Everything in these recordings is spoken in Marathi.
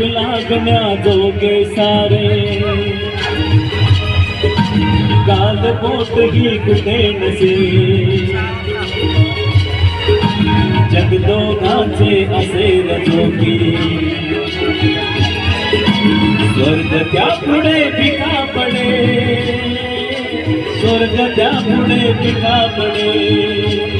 लागण्या जोगे सारे। काल बोट ही कुठे नसे? जगदोघाचे असे रजोगी। स्वर्ग स्वर्ग त्या पुढे पिका पडे। स्वर्ग त्या पुढे पिका पडे।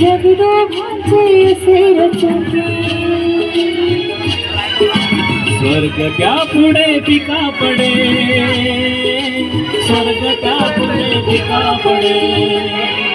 जगदोभाचे असे रचके स्वर्ग त्या पुढे पिका पडे। स्वर्ग त्या पुढे पिका पडे।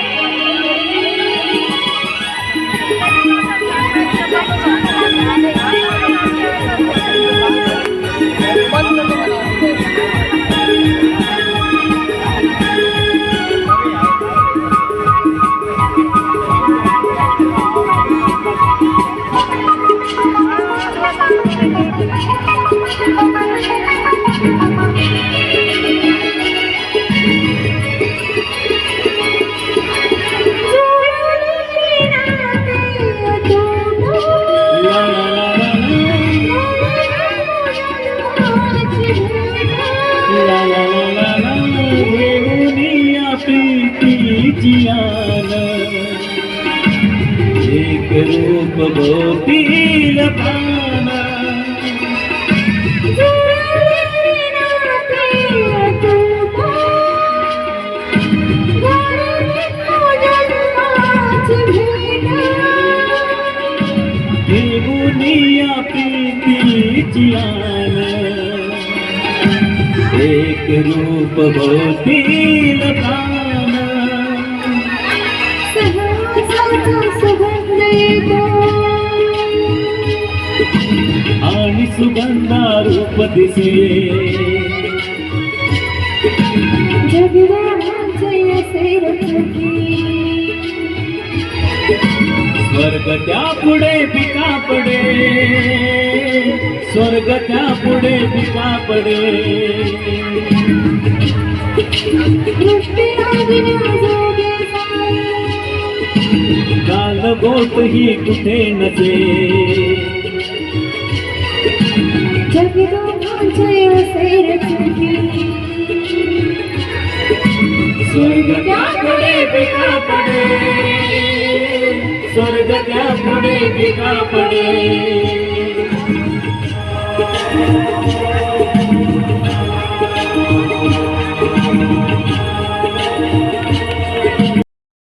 एक रूप मोती पाना दुनिया प्रीति चियाना एक रूप मोती लगाना आणि सुगंधा रूप दिसे स्वर्ग त्या पुढे पिका पडे। स्वर्ग त्या पुढे पिका पडे। काल बोट ही कुठे नसे? स्वर्ग क्या पड़े बिका पड़े स्वर्ग क्या पड़े बिका पड़े